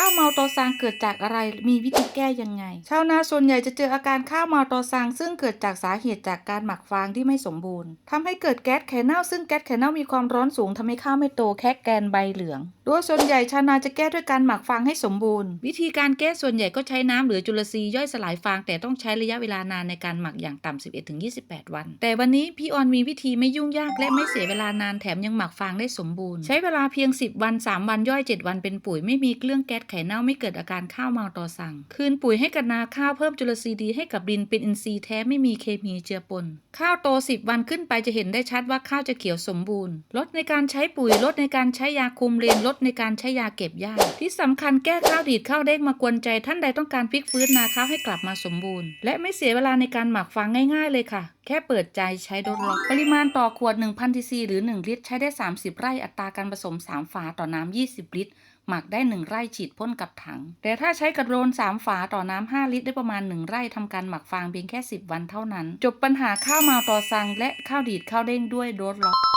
ข้าวเมาตอซังเกิดจากอะไร มีวิธีแก้ยังไง ชาวนาส่วนใหญ่จะเจออาการข้าวเมาตอซังซึ่งเกิดจากสาเหตุจากการหมักฟางที่ไม่สมบูรณ์ทำให้เกิดแก๊สไข่เน่าซึ่งแก๊สไข่เน่ามีความร้อนสูงทำให้ข้าวไม่โตแค่แกนใบเหลือง โดยส่วนใหญ่ชาวนาจะแก้ด้วยการหมักฟางให้สมบูรณ์ วิธีการแก้ส่วนใหญ่ก็ใช้น้ำหรือจุลทรีย์ย่อยสลายฟางแต่ต้องใช้ระยะเวลานานในการหมักอย่างต่ำ11-28 วัน แต่วันนี้พี่ออนมีวิธีไม่ยุ่งยากและไม่เสียเวลานานแถมยังหมักฟางได้สมบูรณ์ ใช้เวลาเพียง 10 วัน 3 วันย่อย 7 วันเป็นปุ๋ยไม่มีเกรื่องแก๊สไข่เน่าไม่เกิดอาการข้าวเมาต่อสั่ง คืนปุ๋ยให้กับนาข้าวเพิ่มจุลทรีย์ดีให้กับดินเป็นอินทรีย์แท้ไม่มีเคมีเจือปน ข้าวโต 10 วันขึ้นไปจะเห็นได้ชัดว่าข้าวจะเขียวสมบูรณ์ ลดในการใช้ปุ๋ยลดในการใช้ยาคุมเลนลดในการใช้ยาเก็บหญ้าที่สำคัญแก้ข้าวดีดข้าวเด้งมากวนใจท่านใดต้องการพลิกฟื้นนาข้าวให้กลับมาสมบูรณ์ และไม่เสียเวลาในการหมักฟางง่ายๆเลยค่ะแค่เปิดใจใช้โดนล็อกปริมาณต่อขวด 1,000ทีซีหรือ 1 ลิตร ใช้ได้ 30 ไร่อัตราการผสม 3 ฝาต่อน้ำ 20 ลิตร หมักได้ 1 ไร่ฉีดพ่นกับถัง แต่ถ้าใช้กระโดน 3 ฝาต่อน้ำ5ลิตรได้ประมาณ 1 ไร่ทำการหมักฟางเพียงแค่ 10 วันเท่านั้น จบปัญหาข้าวเมาต่อซังและข้าวดีดข้าวเด้งด้วยโดสล็อก